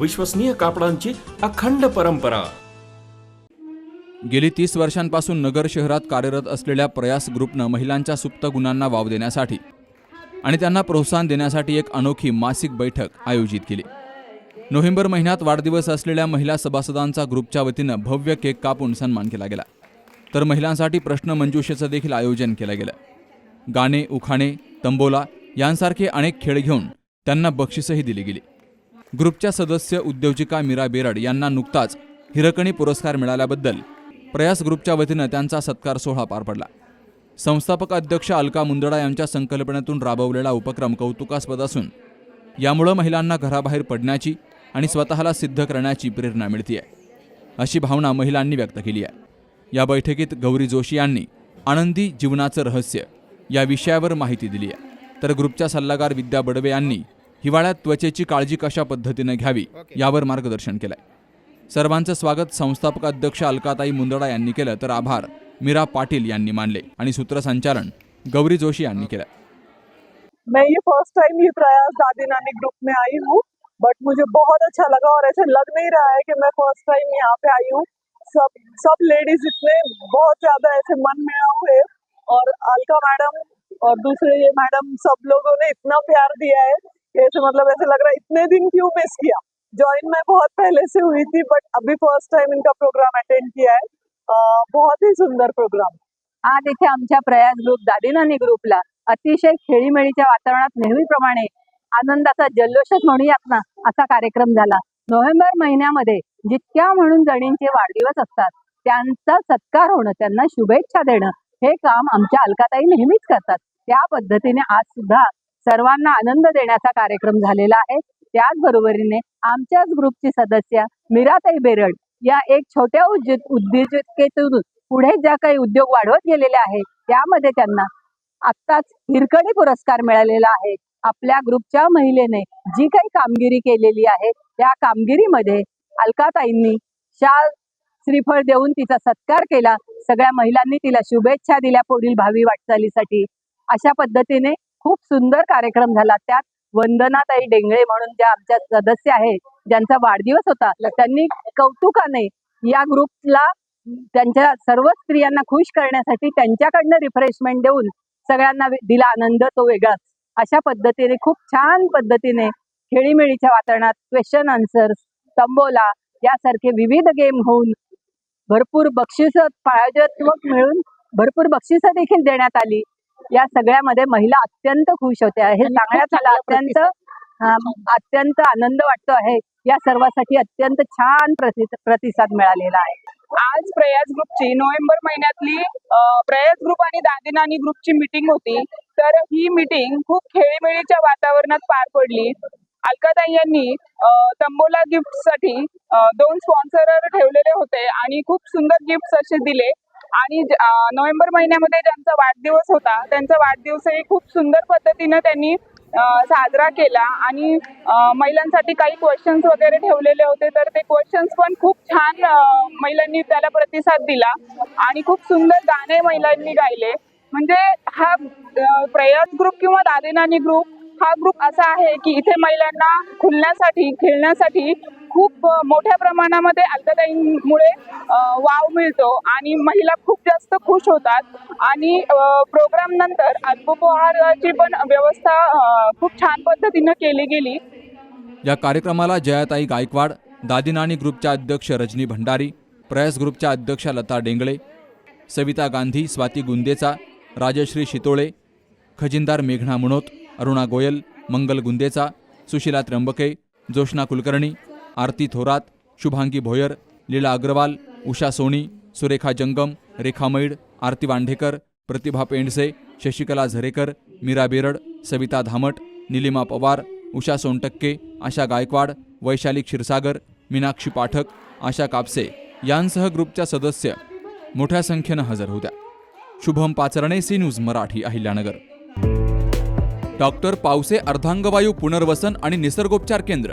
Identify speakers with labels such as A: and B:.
A: विश्वसनीय कापडांची अखंड परंपरा.
B: गेली तीस वर्षांपासून नगर शहरात कार्यरत असलेल्या प्रयास ग्रुपनं महिलांच्या सुप्त गुणांना वाव देण्यासाठी आणि त्यांना प्रोत्साहन देण्यासाठी एक अनोखी मासिक बैठक आयोजित केली. नोव्हेंबर महिन्यात वाढदिवस असलेल्या महिला सभासदांचा ग्रुपच्या वतीनं भव्य केक कापून सन्मान केला गेला. तर महिलांसाठी प्रश्नमंजुषेचं देखील आयोजन केलं गेलं. गाणे उखाणे तंबोला यांसारखे अनेक खेळ घेऊन त्यांना बक्षीसही दिली गेली. ग्रुपच्या सदस्य उद्योजिका मीरा बेरड यांना नुकताच हिरकणी पुरस्कार मिळाल्याबद्दल प्रयास ग्रुपच्या वतीनं त्यांचा सत्कार सोहळा पार पडला. संस्थापक अध्यक्ष अलका मुंदडा यांच्या संकल्पनेतून राबवलेला उपक्रम कौतुकास्पद असून यामुळं महिलांना घराबाहेर पडण्याची आणि स्वतःला सिद्ध करण्याची प्रेरणा मिळते अशी भावना महिलांनी व्यक्त केली आहे. या बैठकीत गौरी जोशी यांनी आनंदी जीवनाचं रहस्य या विषयावर माहिती दिली आहे. तर ग्रुपच्या सल्लागार विद्या बडवे यांनी हिवाळ्यात त्वचेची काळजी कशा पद्धतीनं घ्यावी यावर मार्गदर्शन केलंय. सर्वांचं स्वागत संस्थापक अध्यक्ष अलकाताई मुंदडा यांनी केलं तर आभार. मीरा पाटील यांनी मानले. आणि सूत्रसंचालन गौरी जोशी यांनी केलं.
C: मैं ये फर्स्ट टाइम ही प्रयास दादी नानी ग्रुप में आई हूँ बट मुझे बहुत अच्छा लगा और ऐसे लग नहीं रहा है कि मैं फर्स्ट टाइम यहाँ पे आई हूँ। सब सब लेडीज इतने बहुत ज्यादा ऐसे मन में हुए और अलका मैडम और दूसरे ये मैडम सब लोगों ने इतना प्यार दिया है कैसे मतलब ऐसे लग रहा है इतने दिन क्यों मिस किया? ज्वाइन मैं बहुत पहले से हुई थी बट अभी फर्स्ट टाइम इनका प्रोग्राम अटेंड किया है। बहुत ही सुंदर प्रोग्राम
D: आज इथे आमच्या प्रयास ग्रुप दादीनानी ग्रुपला अतिशय खेळीमेळीच्या वातावरणात नेहमीप्रमाणे आनंदाचा जल्लोषच म्हणूयात ना असा कार्यक्रम झाला. नोव्हेंबर महिन्यामध्ये जितक्या म्हणून जणींचे वाढदिवस असतात त्यांचा सत्कार होणं त्यांना शुभेच्छा देणं हे काम आमच्या अलकाताई नेहमीच करतात. त्या पद्धतीने आज सुद्धा सर्वांना आनंद देण्याचा कार्यक्रम झालेला आहे. त्याचबरोबरीने आमच्याच ग्रुपची सदस्य मीराताई बेरड या एक छोट्या उद्यो- उद्योजकेतून पुढे ज्या काही उद्योग वाढवत गेलेले आहेत त्यामध्ये त्यांना आत्ताच हिरकणी पुरस्कार मिळालेला आहे. आपल्या ग्रुपच्या महिलेने जी काही कामगिरी केलेली आहे त्या कामगिरीमध्ये अलकाताईंनी शाल श्रीफळ देऊन तिचा सत्कार केला. सगळ्या महिलांनी तिला शुभेच्छा दिल्या पुढील भावी वाटचालीसाठी. अशा पद्धतीने खूप सुंदर कार्यक्रम झाला. त्यात वंदनाताई डेंगळे म्हणून ज्या आमच्या सदस्य आहेत ज्यांचा वाढदिवस होता त्यांनी कौतुकाने या ग्रुपला त्यांच्या सर्व स्त्रियांना खुश करण्यासाठी त्यांच्याकडनं रिफ्रेशमेंट देऊन सगळ्यांना दिला आनंद तो वेगळाच. अशा पद्धतीने खूप छान पद्धतीने खेळीमेळीच्या वातावरणात क्वेश्चन आन्सर तंबोला यासारखे विविध गेम होऊन भरपूर बक्षिस प्रायोजक मिळून भरपूर बक्षिसं देखील देण्यात आली. या सगळ्यामध्ये महिला अत्यंत खुश होत्या हे सांगण्यात मला अत्यंत अत्यंत आनंद वाटतो आहे. या सर्वासाठी अत्यंत छान प्रति प्रतिसाद मिळालेला आहे.
E: आज प्रयास ग्रुपची नोव्हेंबर महिन्यातली प्रयास ग्रुप आणि दादी नानी ग्रुपची मीटिंग होती. तर ही मीटिंग खूप खेळीमेळीच्या वातावरणात पार पडली. अलकाताई यांनी तंबोला गिफ्टसाठी दोन स्पॉन्सर ठेवलेले होते आणि खूप सुंदर गिफ्ट असे दिले. आणि नोव्हेंबर महिन्यामध्ये ज्यांचा वाढदिवस होता त्यांचा वाढदिवसही खूप सुंदर पद्धतीने त्यांनी साजरा केला. आणि महिलांसाठी काही क्वेश्चन्स वगैरे ठेवलेले होते तर ते क्वेश्चन्स पण खूप छान महिलांनी त्याला प्रतिसाद दिला. आणि खूप सुंदर गाणे महिलांनी गायले. म्हणजे हा प्रयास ग्रुप किंवा दादेनानी ग्रुप हा ग्रुप असा आहे की इथे महिलांना खुलण्यासाठी खेळण्यासाठी खूप मोठ्या प्रमाणामध्ये अल्कताईंमुळे वाव मिळतो आणि महिला खूप जास्त खुश होतात. आणि प्रोग्राम नंतर अल्पोपहाराची पण व्यवस्था खूप छान पद्धतीनं केली गेली.
B: या कार्यक्रमाला जयाताई गायकवाड दादीनानी ग्रुपच्या अध्यक्ष रजनी भंडारी प्रयास ग्रुपच्या अध्यक्षा लता डेंगळे सविता गांधी स्वाती गुंदेचा राजश्री शितोळे खजिनदार मेघना मुणोत अरुणा गोयल मंगल गुंदेचा सुशिला त्र्यंबके जोशना कुलकर्णी आरती थोरात शुभांगी भोयर लीला अग्रवाल उषा सोनी सुरेखा जंगम रेखा मैड आरती वांढेकर प्रतिभा पेंडसे शशिकला झरेकर मीरा बेरड सविता धामट निलिमा पवार उषा सोनटक्के आशा गायकवाड वैशाली क्षीरसागर मीनाक्षी पाठक आशा कापसे यांसह ग्रुपच्या सदस्य मोठ्या संख्येनं हजर होत्या. Shubham Pacharne C news Marathi Ahilyanagar. Doctor Pawase अर्धांगवायू पुनर्वसन आणि निसर्गोपचार केंद्र.